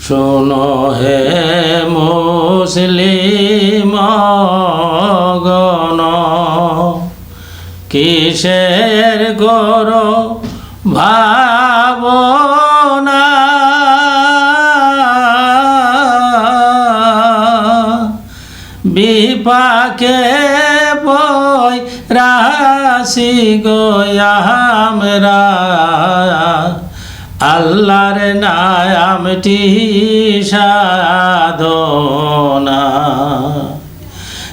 শোনো হে মুসলিম গণ কিসের গরো ভাবনা বিপাকে বই রাশি গোয়ামরা আল্লাহর নায়ামটি সাধনা।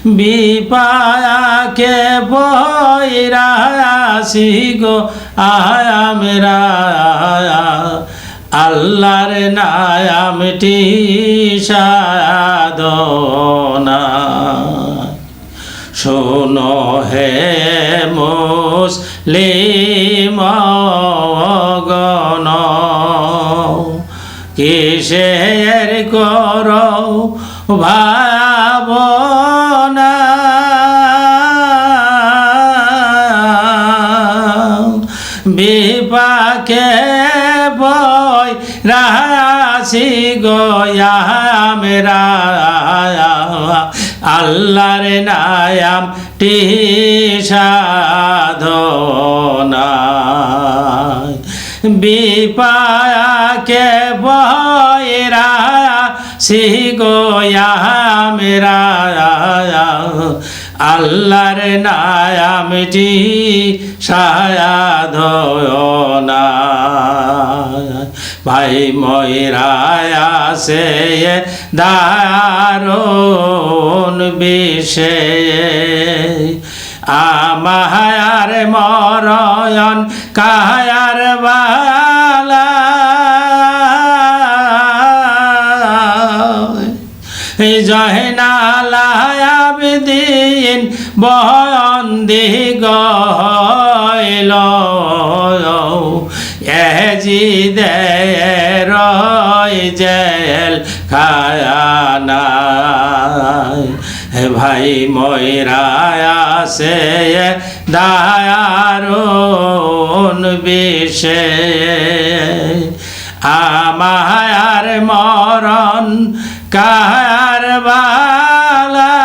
বিপাকে বৈরাসি গো আয়ামরা আল্লাহর নায়ামটি সাধনা। শোনো হে মুসলিম। গণ কিসের কর বিপাকে বই রাশি গয়ামেরা আল্লাহর নায়াম টি সাধনা। বিপাকে বৈরা সি গোয়ামেরা আল্লাহর নায়ামটি সায়াধনা ভাই ময়রায়া সে দারুণ বিষে। আমায়ার মরয়ন কায়ার বালা। জহনালায়াবিদিন বন্দি গইল। এজি দে রয় জেল খায়ানা ভাই ময়রায়া সে দায়ারুন বিষে। আমায়ার মরণ কার বালা।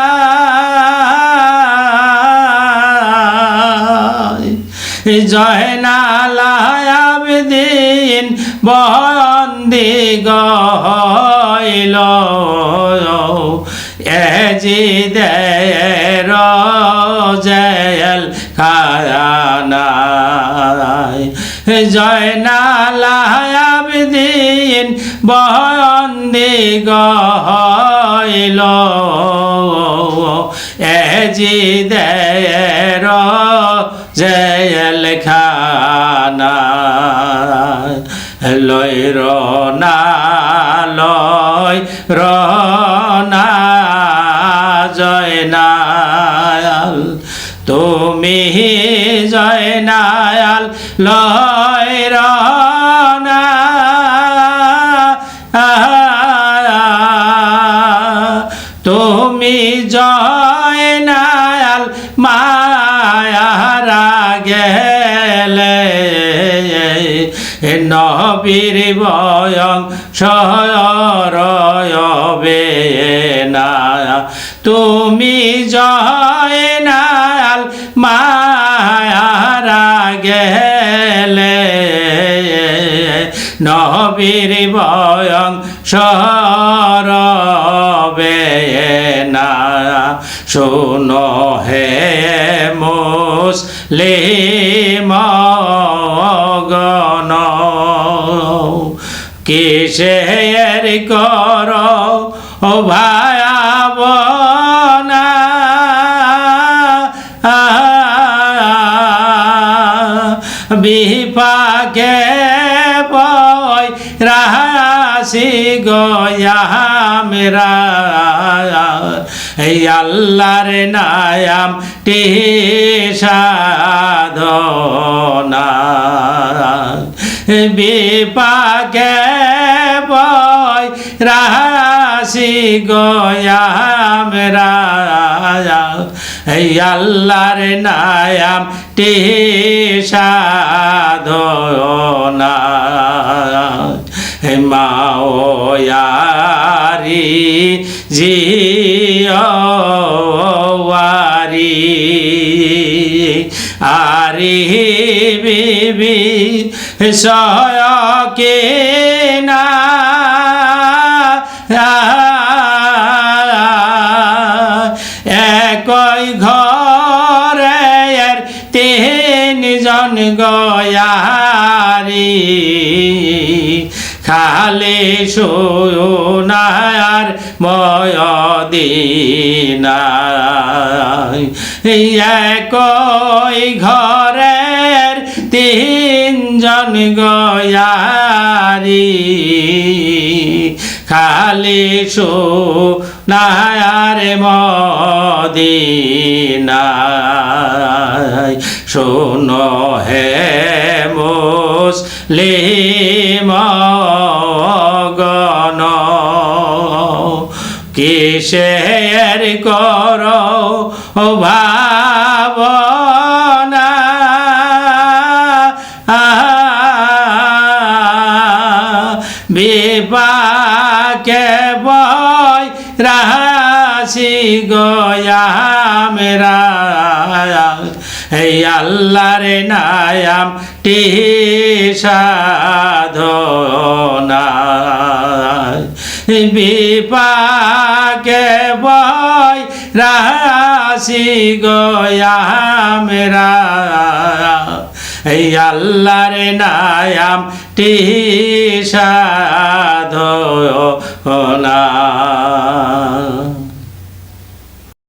জয়নালায়াবদিন বন্দি গইল দে রজেল খায়ানায় জয়নালায়াবদিন বন্দি গইল এজি দে রজেল খানায় লয় রনা লয় রনা জয়নাল লয় রনা তুমি জয়নাল মায়ারা গেলে নবীর বয়ং সয়রবে না তুমি জয়নাল নবীর বয়ং সরবে না। শোনো হে মুসলিম গণ কিসের কর ভায়াবনা বিপাকে রাশি গয়ামেরা এই আল্লাহর নায়াম টি সাধনা। বিপাকে বই রাশি গয়ামেরা এই আল্লাহর নায়াম টি সাধনা। মাওয়ারি জিয়ারি আরি বিবি সয়কে না একই ঘরে এর তিনজন গয়ারি। খালে সোনার ময়দিনায় একই ঘরের তিনজন গয়ারি। খালি সোনার মদিনায় শোনো হে মুসলিম। গণ কিসের কর ভাবনা? বিপাকে বই রাশি গয়া মেরা এই আল্লাহর নায়াম, টি সাধনা বিপাকে বই রাশি গয়া মেরা এই আল্লাহর নায়াম, টি সাধনা